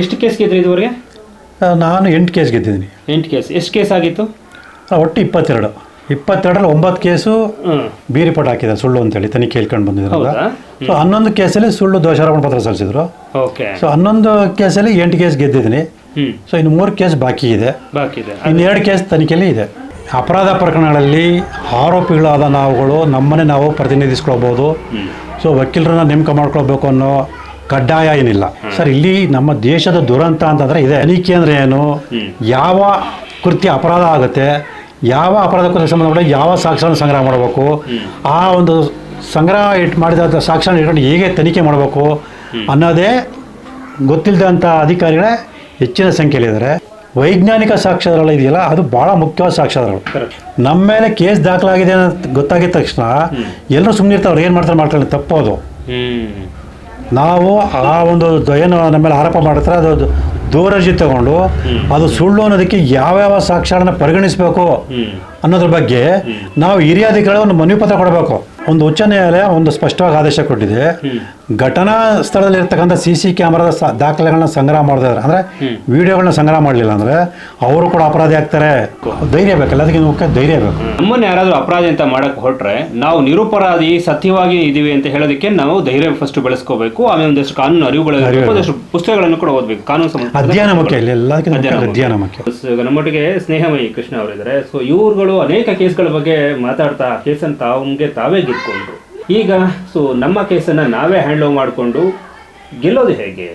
ಎಷ್ಟು ಕೇಸ್ ಗೆದ್ರಿ ಇದುವರೆಗೆ? ನಾನು ಎಂಟು ಕೇಸ್ ಗೆದ್ದಿದ್ದೀನಿ. ಎಂಟು ಕೇಸ್. ಎಷ್ಟು ಕೇಸ್ ಆಗಿತ್ತು? ಒಟ್ಟು ಇಪ್ಪತ್ತೆರಡು. ಇಪ್ಪತ್ತೆರಡರಲ್ಲಿ ಒಂಬತ್ತು ಕೇಸು ಬೀರಿಪಟ್ಟು ಬಿ ರಿಪೋರ್ಟ್ ಹಾಕಿದ್ದಾರೆ ಸುಳ್ಳು ಅಂತೇಳಿ ತನಿಖೆ ಹೇಳ್ಕೊಂಡು ಬಂದಿದ್ರಲ್ಲ ಸೊ ಹನ್ನೊಂದು ಕೇಸಲ್ಲಿ ಸುಳ್ಳು ದೋಷಾರೋಪಣ ಪತ್ರ ಸಲ್ಲಿಸಿದ್ರು. ಓಕೆ. ಸೊ ಹನ್ನೊಂದು ಕೇಸಲ್ಲಿ ಎಂಟು ಕೇಸ್ ಗೆದ್ದಿದ್ದೀನಿ. ಸೊ ಇನ್ನು ಮೂರು ಕೇಸ್ ಬಾಕಿ ಇದೆ. ಬಾಕಿ ಇದೆ. ಇನ್ನು ಎರಡು ಕೇಸ್ ತನಿಖೆಯಲ್ಲಿ ಇದೆ. ಅಪರಾಧ ಪ್ರಕರಣಗಳಲ್ಲಿ ಆರೋಪಿಗಳಾದ ನಾವುಗಳು ನಮ್ಮನ್ನೇ ನಾವು ಪ್ರತಿನಿಧಿಸ್ಕೊಳ್ಬೋದು. ಸೊ ವಕೀಲರನ್ನ ನೇಮಕ ಮಾಡ್ಕೊಳ್ಬೇಕು ಅನ್ನೋ ಕಡ್ಡಾಯ ಏನಿಲ್ಲ. ಸರ್ ಇಲ್ಲಿ ನಮ್ಮ ದೇಶದ ದುರಂತ ಅಂತಂದ್ರೆ ಇದೆ. ತನಿಖೆ ಅಂದ್ರೆ ಏನು? ಯಾವ ಕೃತ್ಯ ಅಪರಾಧ ಆಗುತ್ತೆ ಯಾವ ಅಪರಾಧ ಕೃತ್ಯ ಸಂಬಂಧಪಟ್ಟ ಯಾವ ಸಾಕ್ಷ್ಯವನ್ನು ಸಂಗ್ರಹ ಮಾಡಬೇಕು ಆ ಒಂದು ಸಂಗ್ರಹ ಇಟ್ ಮಾಡಿದ ಸಾಕ್ಷ್ಯ ಇಟ್ಕೊಂಡು ಹೇಗೆ ತನಿಖೆ ಮಾಡಬೇಕು ಅನ್ನೋದೇ ಗೊತ್ತಿಲ್ಲದಂಥ ಅಧಿಕಾರಿಗಳೇ ಹೆಚ್ಚಿನ ಸಂಖ್ಯೆಯಲ್ಲಿದ್ದಾರೆ ವೈಜ್ಞಾನಿಕ ಸಾಕ್ಷ್ಯಗಳು ಇದೆಯಲ್ಲ ಅದು ಭಾಳ ಮುಖ್ಯವಾದ ಸಾಕ್ಷ್ಯಗಳು ನಮ್ಮ ಮೇಲೆ ಕೇಸ್ ದಾಖಲಾಗಿದೆ ಅಂತ ಗೊತ್ತಾಗಿದ ತಕ್ಷಣ ಎಲ್ಲರೂ ಸುಮ್ಮನೆ ಇರ್ತಾವ್ರು ಏನು ಮಾಡ್ತಾರೆ ಮಾಡ್ತಾರೆ ತಪ್ಪೋದು ನಾವು ಆ ಒಂದು ಏನು ನಮ್ಮ ಮೇಲೆ ಆರೋಪ ಮಾಡ್ತಾರೆ ಅದು ದೂರಜಿ ತಗೊಂಡು ಅದು ಸುಳ್ಳು ಅನ್ನೋದಕ್ಕೆ ಯಾವ್ಯಾವ ಸಾಕ್ಷ್ಯಗಳನ್ನ ಪರಿಗಣಿಸಬೇಕು ಅನ್ನೋದ್ರ ಬಗ್ಗೆ ನಾವು ಹಿರಿಯ ಅಧಿಕಾರಿ ಒಂದು ಮನವಿ ಪತ್ರ ಕೊಡಬೇಕು. ಒಂದು ಉಚ್ಚ ನ್ಯಾಯಾಲಯ ಒಂದು ಸ್ಪಷ್ಟವಾಗಿ ಆದೇಶ ಕೊಟ್ಟಿದೆ. ಘಟನಾ ಸ್ಥಳದಲ್ಲಿ ಇರ್ತಕ್ಕಂಥ ಸಿ ಸಿ ಕ್ಯಾಮರಾದ ದಾಖಲೆಗಳನ್ನ ಸಂಗ್ರಹ ಮಾಡಿದ್ರೆ. ಅಂದ್ರೆ ವಿಡಿಯೋಗಳನ್ನ ಸಂಗ್ರಹ ಮಾಡಲಿಲ್ಲ ಅಂದ್ರೆ ಅವರು ಕೂಡ ಅಪರಾಧಿ ಆಗ್ತಾರೆ. ಧೈರ್ಯ ಬೇಕಲ್ಲ ಅದಕ್ಕೆ ಮುಖ್ಯ ಧೈರ್ಯ ಬೇಕು. ನಮ್ಮನ್ನ ಯಾರಾದರೂ ಅಪರಾಧಿ ಅಂತ ಮಾಡಕ್ಕೆ ಹೊರಟ್ರೆ ನಾವು ನಿರುಪರಾಧಿ ಸತ್ಯವಾಗಿ ಇದೀವಿ ಅಂತ ಹೇಳೋದಕ್ಕೆ ನಾವು ಧೈರ್ಯ ಫಸ್ಟ್ ಬೆಳೆಸ್ಕೋಬೇಕು. ಆಮೇಲೆ ಒಂದಷ್ಟು ಕಾನೂನು ಅರಿವುಗಳ ಒಂದಷ್ಟು ಪುಸ್ತಕಗಳನ್ನು ಕೂಡ ಓದಬೇಕು. ಕಾನೂನು ಅಧ್ಯಯನ ಮುಖ್ಯ ಇಲ್ಲಿ ಎಲ್ಲದಕ್ಕಿಂತ ಅಧ್ಯಯನ ಮುಖ್ಯ. ನಮ್ಮೊಟ್ಟಿಗೆ ಸ್ನೇಹಮಯಿ ಕೃಷ್ಣ ಅವರಿದ್ದಾರೆ. ಸೊ ಇವರುಗಳು ಅನೇಕ ಕೇಸ್ಗಳ ಬಗ್ಗೆ ಮಾತಾಡ್ತಾ ಕೇಸನ್ನು ತಾವಂಗೆ ತಾವೇ ಗೆದ್ಕೊಂಡ್ರು ಈಗ ಸೊ ನಮ್ಮ ಕೇಸನ್ನು ನಾವೇ ಹ್ಯಾಂಡ್ಲ್ ಮಾಡಿಕೊಂಡು ಗೆಲ್ಲೋದು ಹೇಗೆ?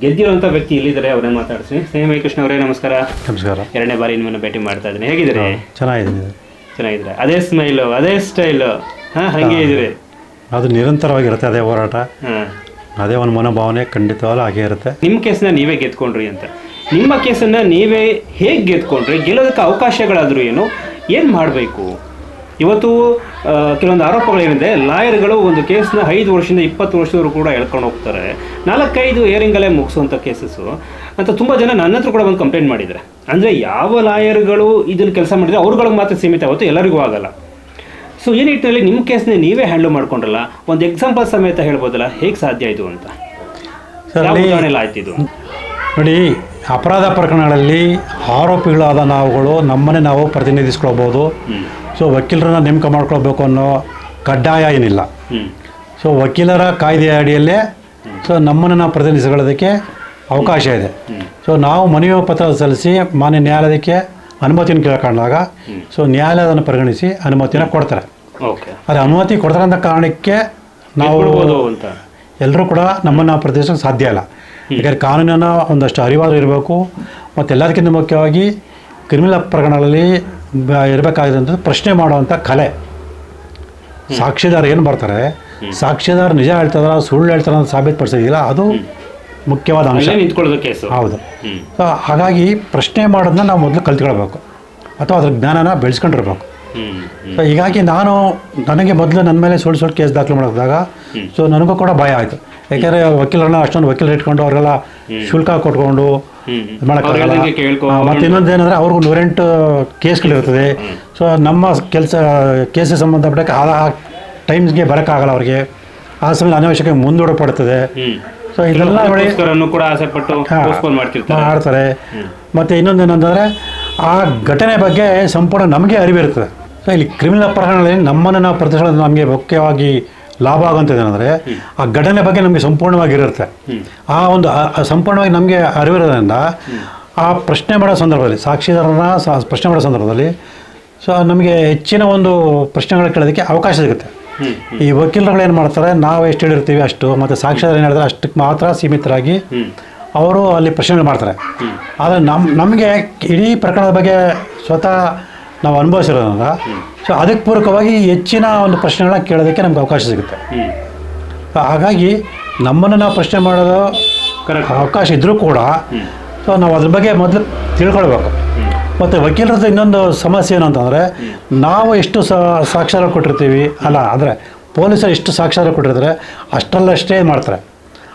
ಗೆದ್ದಿರುವಂತ ವ್ಯಕ್ತಿ ಇಲ್ಲಿದ್ದಾರೆ ಅವರೇ ಮಾತಾಡ್ತೀನಿ ಸ್ನೇಹಮಯಿ ಕೃಷ್ಣ ಅವರೇ ನಮಸ್ಕಾರ. ನಮಸ್ಕಾರ. ಎರಡನೇ ಬಾರಿ ನಿಮ್ಮನ್ನು ಭೇಟಿ ಮಾಡ್ತಾ ಇದ್ದೀನಿ. ಹೇಗಿದ್ದೀರಿ? ಚೆನ್ನಾಗಿದೆ ಚೆನ್ನಾಗಿದ್ರೆ ಅದೇ ಸ್ಮೈಲು ಅದೇ ಸ್ಟೈಲು ಹಾಂ ಹಾಗೆ ಇದ್ದೀರಿ. ಅದು ನಿರಂತರವಾಗಿರುತ್ತೆ ಅದೇ ಹೋರಾಟ. ಹಾಂ. ಅದೇ ಒಂದು ಮನೋಭಾವನೆ ಖಂಡಿತವಾಗ್ಲೂ ಹಾಗೆ ಇರುತ್ತೆ. ನಿಮ್ಮ ಕೇಸನ್ನ ನೀವೇ ಗೆದ್ಕೊಂಡ್ರಿ ಅಂತ. ನಿಮ್ಮ ಕೇಸನ್ನ ನೀವೇ ಹೇಗೆ ಗೆದ್ಕೊಂಡ್ರಿ? ಗೆಲ್ಲೋದಕ್ಕೆ ಅವಕಾಶಗಳಾದರೂ ಏನು? ಏನು ಮಾಡಬೇಕು? ಇವತ್ತು ಕೆಲವೊಂದು ಆರೋಪಗಳೇನಿದೆ ಲಾಯರ್ಗಳು ಒಂದು ಕೇಸ್ನ ಐದು ವರ್ಷದಿಂದ ಇಪ್ಪತ್ತು ವರ್ಷದವರು ಕೂಡ ಎಳ್ಕೊಂಡು ಹೋಗ್ತಾರೆ. ನಾಲ್ಕೈದು ಏರಿಂಗಲ್ಲೇ ಮುಗಿಸುವಂಥ ಕೇಸಸ್ಸು. ಅಂತ ತುಂಬ ಜನ ನನ್ನ ಹತ್ರ ಕೂಡ ಒಂದು ಕಂಪ್ಲೇಂಟ್ ಮಾಡಿದ್ದಾರೆ. ಅಂದರೆ ಯಾವ ಲಾಯರ್ಗಳು ಇದನ್ನು ಕೆಲಸ ಮಾಡಿದರೆ ಅವ್ರುಗಳಿಗೆ ಮಾತ್ರ ಸೀಮಿತ ಆಗುತ್ತೆ ಎಲ್ಲರಿಗೂ ಆಗಲ್ಲ. ಸೊ ಈ ನಿಟ್ಟಿನಲ್ಲಿ ನಿಮ್ಮ ಕೇಸ್ನ ನೀವೇ ಹ್ಯಾಂಡಲ್ ಮಾಡ್ಕೊಂಡ್ರಲ್ಲ ಒಂದು ಎಕ್ಸಾಂಪಲ್ ಸಮೇತ ಹೇಳ್ಬೋದಲ್ಲ ಹೇಗೆ ಸಾಧ್ಯ ಆಯಿತು ಅಂತ? ಇದು? ನೋಡಿ ಅಪರಾಧ ಪ್ರಕರಣಗಳಲ್ಲಿ ಆರೋಪಿಗಳಾದ ನಾವುಗಳು ನಮ್ಮನ್ನೇ ನಾವು ಪ್ರತಿನಿಧಿಸ್ಕೊಳ್ಬೋದು. ಸೊ ವಕೀಲರನ್ನ ನೇಮಕ ಮಾಡ್ಕೊಳ್ಬೇಕು ಅನ್ನೋ ಕಡ್ಡಾಯ ಏನಿಲ್ಲ. ಸೊ ವಕೀಲರ ಕಾಯ್ದೆಯ ಅಡಿಯಲ್ಲೇ ಸೊ ನಮ್ಮನ್ನು ನಾವು ಪ್ರತಿನಿಧಿಸಿಕೊಳ್ಳೋದಕ್ಕೆ ಅವಕಾಶ ಇದೆ. ಸೊ ನಾವು ಮನವಿ ಪತ್ರ ಸಲ್ಲಿಸಿ ಮಾನ್ಯ ನ್ಯಾಯಾಲಯಕ್ಕೆ ಅನುಮತಿಯನ್ನು ಕೇಳ್ಕೊಂಡಾಗ ಸೊ ನ್ಯಾಯಾಲಯ ಅದನ್ನು ಪರಿಗಣಿಸಿ ಅನುಮತಿಯನ್ನು ಕೊಡ್ತಾರೆ. ಆದರೆ ಅನುಮತಿ ಕೊಡ್ತಾರೆ ಅಂತ ಕಾರಣಕ್ಕೆ ನಾವು ಎಲ್ಲರೂ ಕೂಡ ನಮ್ಮನ್ನು ಪ್ರತಿನಿಧಿಸೋಕೆ ಸಾಧ್ಯ ಇಲ್ಲ. ಯಾಕಂದರೆ ಕಾನೂನನ್ನು ಒಂದಷ್ಟು ಅರಿವಾದ ಇರಬೇಕು. ಮತ್ತು ಎಲ್ಲದಕ್ಕಿಂತ ಮುಖ್ಯವಾಗಿ ಕ್ರಿಮಿನಲ್ ಪ್ರಕರಣಗಳಲ್ಲಿ ಬ- ಇರಬೇಕಾಗಿರೋಂಥದ್ದು ಪ್ರಶ್ನೆ ಮಾಡುವಂಥ ಕಲೆ. ಸಾಕ್ಷಿದಾರ ಏನು ಬರ್ತಾರೆ ಸಾಕ್ಷಿದಾರ ನಿಜ ಹೇಳ್ತಾರ ಸುಳ್ಳು ಹೇಳ್ತಾರ ಅಂತ ಸಾಬೀತುಪಡಿಸೋದಿಲ್ಲ. ಅದು ಮುಖ್ಯವಾದ ಅಂಶ. ಕೇಸು. ಹೌದು. ಸೊ ಹಾಗಾಗಿ ಪ್ರಶ್ನೆ ಮಾಡೋದನ್ನ ನಾವು ಮೊದಲು ಕಲ್ತ್ಕೊಳ್ಬೇಕು. ಅಥವಾ ಅದ್ರ ಜ್ಞಾನನ ಬೆಳೆಸ್ಕೊಂಡಿರ್ಬೇಕು. ಸೊ ಹೀಗಾಗಿ ನಾನು ನನಗೆ ಮೊದಲು ನನ್ನ ಮೇಲೆ ಸುಳ್ಳು ಸುಳ್ಳು ಕೇಸ್ ದಾಖಲು ಮಾಡಿದಾಗ ಸೊ ನನಗೂ ಕೂಡ ಭಯ ಆಯಿತು. ಯಾಕೆಂದರೆ ವಕೀಲರನ್ನ ಅಷ್ಟೊಂದು ವಕೀಲರು ಇಟ್ಕೊಂಡು ಅವ್ರಿಗೆಲ್ಲ ಶುಲ್ಕ ಕೊಟ್ಕೊಂಡು ಮಾಡೋಕ್ಕಾಗಲ್ಲ. ಮತ್ತು ಇನ್ನೊಂದು ಏನಂದರೆ ಅವ್ರಿಗೂ ನೂರೆಂಟು ಕೇಸ್ಗಳಿರ್ತದೆ. ಸೊ ನಮ್ಮ ಕೆಲಸ ಕೇಸಿಗೆ ಸಂಬಂಧಪಟ್ಟ ಆ ಟೈಮ್ಸ್ಗೆ ಬರೋಕ್ಕಾಗಲ್ಲ ಅವ್ರಿಗೆ. ಆ ಸಮಯ ಅನಾವಶ್ಯಕ ಮುಂದೂಡಪಡ್ತದೆ ಸೊ ಇದೆಲ್ಲ ನೋಡಿ ಕೂಡ ಮಾಡ್ತಾರೆ ಮತ್ತು ಇನ್ನೊಂದು ಏನಂತಂದರೆ ಆ ಘಟನೆ ಬಗ್ಗೆ ಸಂಪೂರ್ಣ ನಮಗೆ ಅರಿವಿರ್ತದೆ. ಸೊ ಇಲ್ಲಿ ಕ್ರಿಮಿನಲ್ ಪ್ರಕರಣದಲ್ಲಿ ನಮ್ಮನ್ನು ನಾವು ಪ್ರತಿಸೋದು ನಮಗೆ ಮುಖ್ಯವಾಗಿ ಲಾಭ ಆಗುವಂಥದ್ದು ಏನಂದರೆ, ಆ ಘಟನೆ ಬಗ್ಗೆ ನಮಗೆ ಸಂಪೂರ್ಣವಾಗಿರುತ್ತೆ ಆ ಒಂದು ಸಂಪೂರ್ಣವಾಗಿ ನಮಗೆ ಅರಿವಿರೋದ್ರಿಂದ ಆ ಪ್ರಶ್ನೆ ಮಾಡೋ ಸಂದರ್ಭದಲ್ಲಿ, ಸಾಕ್ಷಿದಾರನ ಪ್ರಶ್ನೆ ಮಾಡೋ ಸಂದರ್ಭದಲ್ಲಿ, ಸೊ ನಮಗೆ ಹೆಚ್ಚಿನ ಒಂದು ಪ್ರಶ್ನೆಗಳು ಕೇಳೋದಕ್ಕೆ ಅವಕಾಶ ಸಿಗುತ್ತೆ. ಈ ವಕೀಲರುಗಳು ಏನು ಮಾಡ್ತಾರೆ, ನಾವು ಎಷ್ಟು ಹೇಳಿರ್ತೀವಿ ಅಷ್ಟು, ಮತ್ತು ಸಾಕ್ಷಿದಾರ ಏನು ಹೇಳಿದ್ರೆ ಅಷ್ಟಕ್ಕೆ ಮಾತ್ರ ಸೀಮಿತರಾಗಿ ಅವರು ಅಲ್ಲಿ ಪ್ರಶ್ನೆಗಳು ಮಾಡ್ತಾರೆ. ಆದರೆ ನಮ್ಮ ನಮಗೆ ಇಡೀ ಪ್ರಕರಣದ ಬಗ್ಗೆ ಸ್ವತಃ ನಾವು ಅನುಭವಿಸಿರೋದ್ರಿಂದ. ಸೊ ಅದಕ್ಕೆ ಪೂರಕವಾಗಿ ಹೆಚ್ಚಿನ ಒಂದು ಪ್ರಶ್ನೆಗಳನ್ನ ಕೇಳೋದಕ್ಕೆ ನಮ್ಗೆ ಅವಕಾಶ ಸಿಗುತ್ತೆ. ಹಾಗಾಗಿ ನಮ್ಮನ್ನು ನಾವು ಪ್ರಶ್ನೆ ಮಾಡೋದು ಕರೆಕ್ಟ್ ಅವಕಾಶ ಇದ್ದರೂ ಕೂಡ ಸೊ ನಾವು ಅದ್ರ ಬಗ್ಗೆ ಮೊದಲು ತಿಳ್ಕೊಳ್ಬೇಕು. ಮತ್ತು ವಕೀಲರದ್ದು ಇನ್ನೊಂದು ಸಮಸ್ಯೆ ಏನು ಅಂತಂದರೆ ನಾವು ಎಷ್ಟು ಸಾ- ಸಾಕ್ಷ್ಯಾಧಾರ ಕೊಟ್ಟಿರ್ತೀವಿ ಅಲ್ಲ ಅಂದರೆ ಪೊಲೀಸರು ಎಷ್ಟು ಸಾಕ್ಷಾರ ಕೊಟ್ಟಿರ್ತಾರೆ ಅಷ್ಟರಲ್ಲಷ್ಟೇ ಮಾಡ್ತಾರೆ.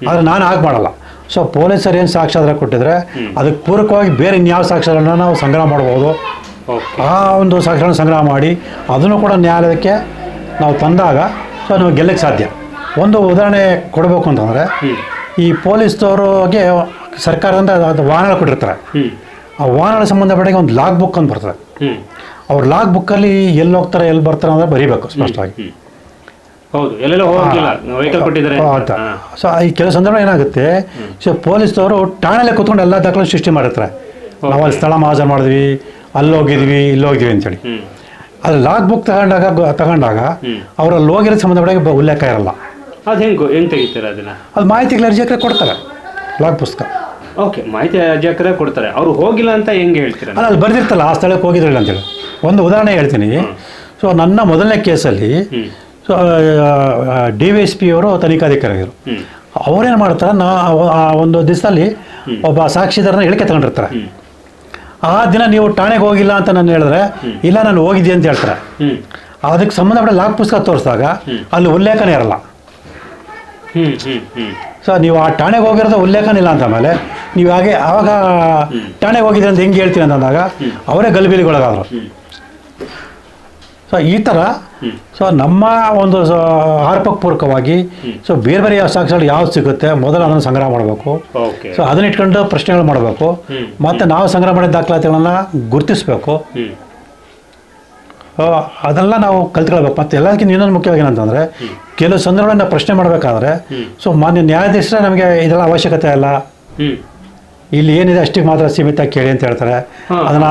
ಆದರೆ ನಾನು ಹಾಗೆ ಮಾಡಲ್ಲ. ಸೊ ಪೊಲೀಸರು ಏನು ಸಾಕ್ಷಾಧಾರ ಕೊಟ್ಟಿದ್ರೆ ಅದಕ್ಕೆ ಪೂರಕವಾಗಿ ಬೇರೆ ಇನ್ಯಾವ ಸಾಕ್ಷರನ್ನ ನಾವು ಸಂಗ್ರಹ ಮಾಡ್ಬೋದು ಆ ಒಂದು ಸಾಕ್ಷ್ಯಗಳನ್ನ ಸಂಗ್ರಹ ಮಾಡಿ ಅದನ್ನು ಕೂಡ ನ್ಯಾಯಾಲಯಕ್ಕೆ ನಾವು ತಂದಾಗ ಸೊ ನಾವು ಗೆಲ್ಲಕ್ಕೆ ಸಾಧ್ಯ. ಒಂದು ಉದಾಹರಣೆ ಕೊಡಬೇಕು ಅಂತಂದರೆ ಈ ಪೊಲೀಸ್ದವ್ರಿಗೆ ಸರ್ಕಾರದಿಂದ ಅದು ವಾಹನಗಳು ಕೊಟ್ಟಿರ್ತಾರೆ. ಆ ವಾಹನಗಳ ಸಂಬಂಧಪಟ್ಟಿಗೆ ಒಂದು ಲಾಗ್ ಬುಕ್ ಅಂತ ಬರ್ತದೆ. ಅವ್ರು ಲಾಗ್ ಬುಕ್ಕಲ್ಲಿ ಎಲ್ಲಿ ಹೋಗ್ತಾರೆ ಎಲ್ಲಿ ಬರ್ತಾರೆ ಅಂದರೆ ಬರೀಬೇಕು ಸ್ಪಷ್ಟವಾಗಿ. ಸೊ ಈ ಕೆಲವು ಸಂದರ್ಭ ಏನಾಗುತ್ತೆ ಸೊ ಪೊಲೀಸ್ದವರು ಠಾಣೆಲೆ ಕೂತ್ಕೊಂಡು ಎಲ್ಲ ದಾಖಲೆ ಸೃಷ್ಟಿ ಮಾಡಿರ್ತಾರೆ. ನಾವು ಅಲ್ಲಿ ಸ್ಥಳ ಮಾಜ ಮಾಡಿದ್ವಿ ಅಲ್ಲಿ ಇಲ್ಲೋಗಿದ್ವಿ ಇಲ್ಲಿ ಹೋಗಿದ್ವಿ ಅಂತೇಳಿ ಅದು ಲಾಗ್ ಬುಕ್ ತಗೊಂಡಾಗ ತಗೊಂಡಾಗ. ಅವರಲ್ಲಿ ಹೋಗಿರೋ ಸಂಬಂಧಪಟ್ಟಾಗ ಉಲ್ಲೇಖ ಇರಲ್ಲ. ಅದು ಹೆಂಗೆ ಹೆಂಗೆ ತೆಗಿತಾರೆ ಅದನ್ನ? ಅದು ಮಾಹಿತಿಗಳು ಅರ್ಜಿಯಾಕರೆ ಕೊಡ್ತಾರೆ ಲಾಗ್ ಪುಸ್ತಕ ಓಕೆ ಮಾಹಿತಿ ಅಜ್ಜಕರೇ ಕೊಡ್ತಾರೆ. ಅವ್ರು ಹೋಗಿಲ್ಲ ಅಂತ ಹೆಂಗೆ ಹೇಳ್ತಾರೆ? ಅಲ್ಲ ಅಲ್ಲಿ ಬರ್ದಿರ್ತಲ್ಲ ಆ ಸ್ಥಳಕ್ಕೆ ಹೋಗಿದ್ರಲ್ಲ ಅಂತೇಳಿ. ಒಂದು ಉದಾಹರಣೆ ಹೇಳ್ತೀನಿ. ಸೊ ನನ್ನ ಮೊದಲನೇ ಕೇಸಲ್ಲಿ so D V S P ಅವರು ತನಿಖಾಧಿಕಾರಿಗಳು ಅವರೇನು ಮಾಡ್ತಾರೆ ನಾ ಆ ಒಂದು ದಿವಸದಲ್ಲಿ ಒಬ್ಬ ಸಾಕ್ಷಿದಾರನ ಹೇಳಿಕೆ ತಗೊಂಡಿರ್ತಾರೆ. ಆ ದಿನ ನೀವು ಠಾಣೆಗೆ ಹೋಗಿಲ್ಲ ಅಂತ ನಾನು ಹೇಳಿದ್ರೆ ಇಲ್ಲ ನಾನು ಹೋಗಿದ್ದೆ ಅಂತ ಹೇಳ್ತಾರೆ. ಅದಕ್ಕೆ ಸಂಬಂಧಪಟ್ಟ ಲಾಕ್ ಪುಸ್ತಕ ತೋರಿಸಿದಾಗ ಅಲ್ಲಿ ಉಲ್ಲೇಖನೇ ಇರಲ್ಲ. ಸೊ ನೀವು ಆ ಠಾಣೆಗೆ ಹೋಗಿರೋದು ಉಲ್ಲೇಖನ ಇಲ್ಲ ಅಂತ ಮೇಲೆ ನೀವು ಹಾಗೆ ಆವಾಗ ಠಾಣೆಗೆ ಹೋಗಿದ್ರೆ ಅಂತ ಹೆಂಗೆ ಹೇಳ್ತೀನಿ ಅಂತಂದಾಗ ಅವರೇ ಗಲಿಬಿಲಿಗೊಳಗಾದರು. ಸೊ ಈ ಥರ ಸೊ ನಮ್ಮ ಒಂದು ಪೂರಕವಾಗಿ ಸೊ ಬೇರೆ ಬೇರೆ ಯಾವ ಸಾಕ್ಷಿಗಳು ಯಾವ್ದು ಸಿಗುತ್ತೆ ಮೊದಲು ಅದನ್ನು ಸಂಗ್ರಹ ಮಾಡಬೇಕು. ಸೊ ಅದನ್ನ ಇಟ್ಕೊಂಡು ಪ್ರಶ್ನೆಗಳು ಮಾಡಬೇಕು. ಮತ್ತೆ ನಾವು ಸಂಗ್ರಹ ಮಾಡಿದ ದಾಖಲಾತಿಗಳನ್ನ ಗುರುತಿಸಬೇಕು. ಅದೆಲ್ಲ ನಾವು ಕಲ್ತ್ಕೊಳ್ಬೇಕು. ಮತ್ತೆ ಎಲ್ಲದಕ್ಕಿಂತ ಇನ್ನೊಂದು ಮುಖ್ಯವಾಗಿ ಏನಂತಂದರೆ ಕೆಲವು ಸಂದರ್ಭಗಳನ್ನ ಪ್ರಶ್ನೆ ಮಾಡಬೇಕಾದ್ರೆ ಸೊ ಮಾನ್ಯ ನ್ಯಾಯಾಧೀಶರೇ ನಮಗೆ ಇದೆಲ್ಲ ಅವಶ್ಯಕತೆ ಇಲ್ಲ ಇಲ್ಲಿ ಏನಿದೆ ಅಷ್ಟಕ್ಕೆ ಮಾತ್ರ ಸೀಮಿತ ಕೇಳಿ ಅಂತ ಹೇಳ್ತಾರೆ. ಅದನ್ನ.